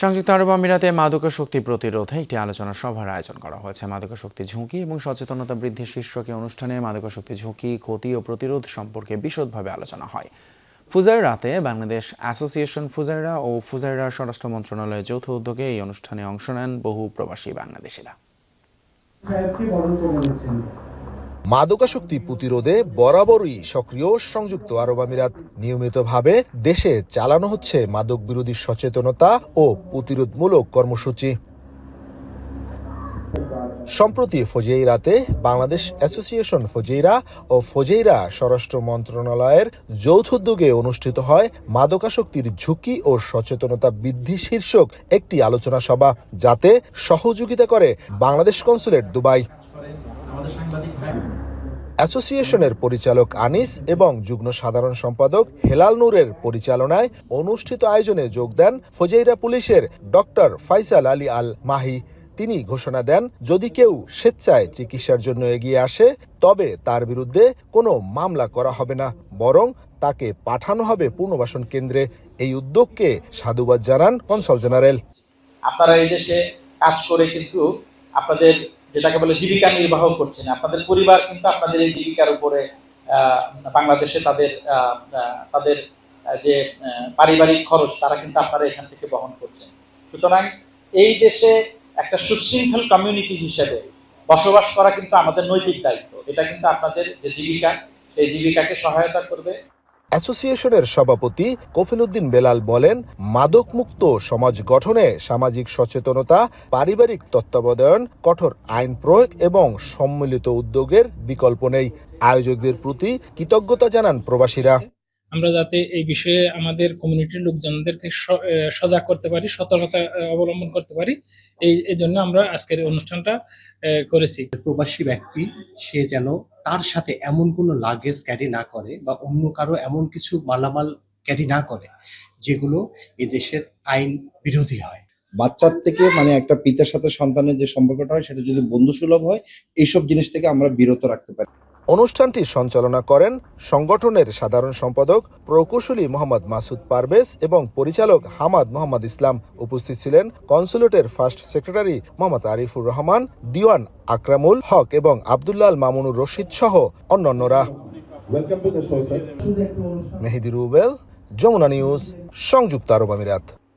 সংযুক্ত আরব আমিরাতে মাদকাসক্তি প্রতিরোধে একটি আলোচনা সভার আয়োজন করা হয়েছে। মাদকাসক্তি ঝুঁকি এবং সচেতনতা বৃদ্ধি শীর্ষকে অনুষ্ঠানে মাদকাসক্তি ঝুঁকি, ক্ষতি ও প্রতিরোধ সম্পর্কে বিশদভাবে আলোচনা হয়। ফুজাইরাতে বাংলাদেশ অ্যাসোসিয়েশন ফুজাইরা ও ফুজাইরা স্বরাষ্ট্র মন্ত্রণালয়ের যৌথ উদ্যোগে এই অনুষ্ঠানে অংশ নেন বহু প্রবাসী বাংলাদেশিরা। মাদকাসক্তি প্রতিরোধে বরাবরই সক্রিয় সংযুক্ত আরব আমিরাত। নিয়মিতভাবে দেশে চালানো হচ্ছে মাদক বিরোধী সচেতনতা ও প্রতিরোধমূলক কর্মসূচি। সম্প্রতি ফজেইরাতে বাংলাদেশ অ্যাসোসিয়েশন ফজেইরা ও ফজেইরা স্বরাষ্ট্র মন্ত্রণালয়ের যৌথ উদ্যোগে অনুষ্ঠিত হয় মাদকাসক্তির ঝুঁকি ও সচেতনতা বৃদ্ধি শীর্ষক একটি আলোচনা সভা, যাতে সহযোগিতা করে বাংলাদেশ কনসুলেট দুবাই। অ্যাসোসিয়েশনের পরিচালক আনিস এবং যুগ্ম সাধারণ সম্পাদক হেলাল নূরের পরিচালনায় অনুষ্ঠিত আয়োজনে যোগ দেন ফজেইরা পুলিশের doctor Faisal Ali Al Mahi. তিনি ঘোষণা দেন যদি কেউ স্বেচ্ছায় চিকিৎসার জন্য এগিয়ে আসে তবে তার বিরুদ্ধে কোনো মামলা করা হবে না বরং তাকে পাঠানো হবে পুনর্বাসন কেন্দ্রে। এই উদ্যোগকে সাধুবাদ জানান কনসাল জেনারেল। আপনারা এই দেশে কাজ করে কিন্তু আপনাদের যেটাকে বলে জীবিকা নির্বাহ করছেন। আপনাদের পরিবার কিন্তু আপনাদের এই জীবিকার উপরে বাংলাদেশে তাদের তাদের যে পারিবারিক খরচ, তারা কিন্তু আপনারা এখান থেকে বহন করছেন। সুতরাং এই দেশে একটা সুশৃঙ্খল কমিউনিটি হিসেবে বসবাস করা কিন্তু আমাদের নৈতিক দায়িত্ব। এটা কিন্তু আপনাদের যে জীবিকা, সেই জীবিকাকে সহায়তা করবে। অ্যাসোসিয়েশনের সভাপতি কফিলুদ্দিন বেলাল বলেন, মাদকমুক্ত সমাজ গঠনে সামাজিক সচেতনতা, পারিবারিক তত্ত্বাবধান, কঠোর আইন প্রয়োগ এবং সম্মিলিত উদ্যোগের বিকল্প নেই। আয়োজকদের প্রতি কৃতজ্ঞতা জানান প্রবাসীরা। আমরা যাতে এই বিষয়ে আমাদের কমিউনিটির লোকজনদেরকে সজাগ করতে পারি সতর্কতা অবলম্বন করতে পারি এই এই জন্য আমরা আজকের এই অনুষ্ঠানটা করেছি। প্রবাসী ব্যক্তি সে যেন তার সাথে এমন কোনো লাগেজ ক্যারি না করে বা অন্য কারও এমন কিছু মালামাল ক্যারি না করে যেগুলো এদেশের আইন বিরোধী হয়। বাচ্চার থেকে মানে একটা পিতার সাথে সন্তানের যে সম্পর্কটা হয় সেটা যদি বন্ধুসুলভ হয় এইসব জিনিস থেকে আমরা বিরত রাখতে পারি। অনুষ্ঠানটি সঞ্চালনা করেন সংগঠনের সাধারণ সম্পাদক প্রকৌশলী মোহাম্মদ মাসুদ পারভেজ এবং পরিচালক হামাদ মোহাম্মদ ইসলাম। উপস্থিত ছিলেন কনসুলেটের ফার্স্ট সেক্রেটারি মোহাম্মদ আরিফুর রহমান দিওয়ান আকরামুল হক এবং আবদুল্লাহ মামুনুর রশিদ সহ অন্যান্যরা। মেহেদি রুবেল যমুনা নিউজ সংযুক্ত আরব আমিরাত।